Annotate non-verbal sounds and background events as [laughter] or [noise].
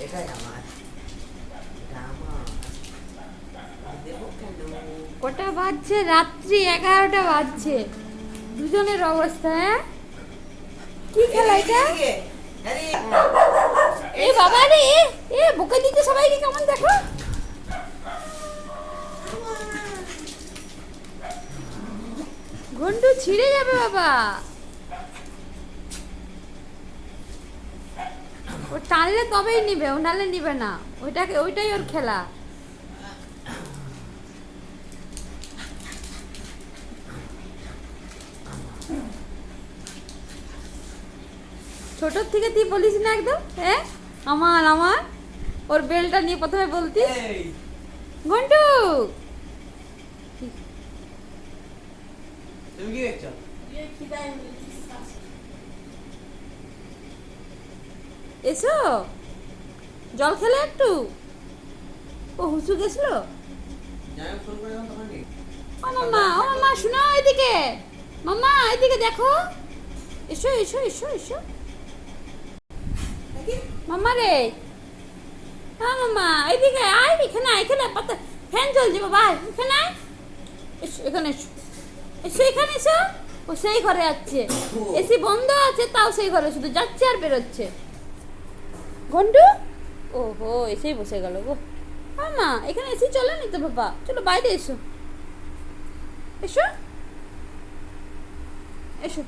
এটাই আমার কটা বাজছে? রাত্রি এগারোটা বাজছে। দুজনের অবস্থা হ্যাঁ? কি খেলা এটা? এ বাবা রে এ, এ দিতে সবাইকে কেমন দেখো? ঘন্টু ছিঁড়ে যাবে বাবা। ও টানলে তবেই নিবে ও নালে নিবে না। ওইটাকে ওইটাই ওর খেলা। ছোটোর থেকে তুই বলিস না একদম? হ্যাঁ আমার আমার? ওর বেলটা নিয়ে প্রথমে বলতি ঘন্টু তুমি কি দেখছ? এসো। জল খেলে একটু। ও হুসু গেছিল? ও মাম্মা ও মাম্মা শোনো এদিকে। মাম্মা এদিকে দেখো। এসো এসো এসো এসো। মাম্মা রে। হ্যাঁ মাম্মা এদিকে আয় এখানে আয় এখানে পাতা ফ্যান চলছে বাবা এখানে আয়। এসো এখানে এসো। এসো এখানে এসো। ও সেই ঘরে যাচ্ছে [coughs] এসি বন্ধ আছে তাও সেই ঘরে শুধু যাচ্ছে আর বেরোচ্ছে। ঘন্টু ওহো, এসেই বসে গেল গো। মা এখানে এসি চলে নি তো বাবা। চলো বাইরে এসো। এসো। এসো।